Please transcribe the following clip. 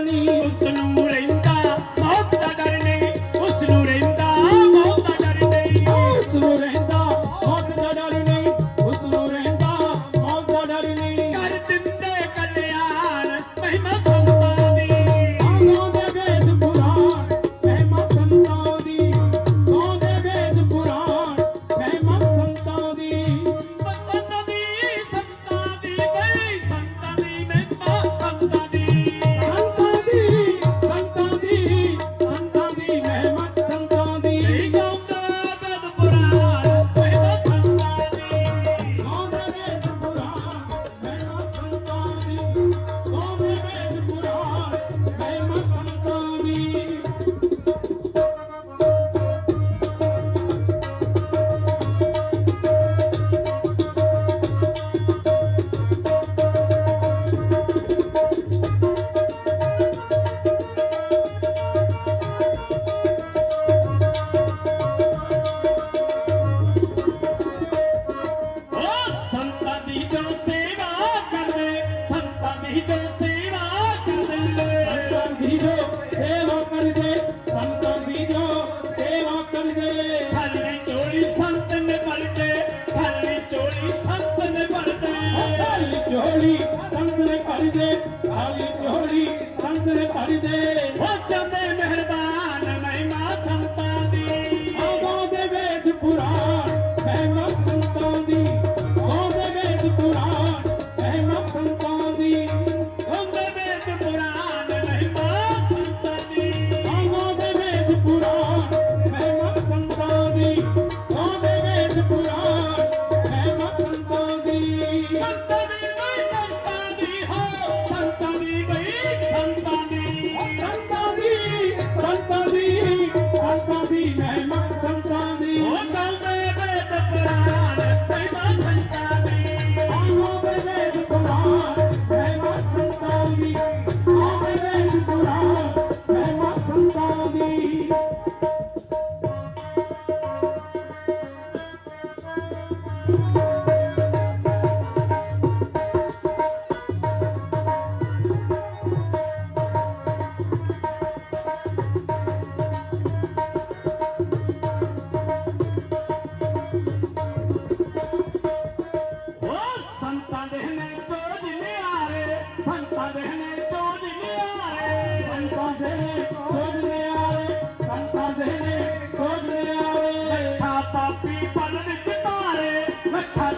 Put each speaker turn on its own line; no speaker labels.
ਨੀ ਉਸ ਨੂੰ
ਬਣ ਗਏ
ਖਾਲੀ ਚੋਲੀ ਸੰਤ ਨੇ ਬਣ ਗਏ ਖਾਲੀ ਚੋਲੀ ਸੰਤ ਨੇ ਬਣ ਗਏ
ਖਾਲੀ ਚੋਲੀ ਸੰਤ ਨੇ ਭਰ ਗਏ ਖਾਲੀ ਚੋਲੀ ਸੰਤ ਨੇ ਭਰ ਗਏ
ਹੋ ਜਾਂਦੇ ਮਹਿਰ ਸੰਤਾਂ ਦੇ ਚੋਜ ਨਿਆਰੇ ਸੰਤਾਂ ਦੇ ਨੇ ਨਿਆਰੇ
ਸੰਤਾਂ ਦੇ ਨੇ ਨਿਆਰੇ
ਲੱਖਾ ਪਾਪੀ ਪਲ ਵਿੱਚ ਤਾਰੇ ਲੱਖਾ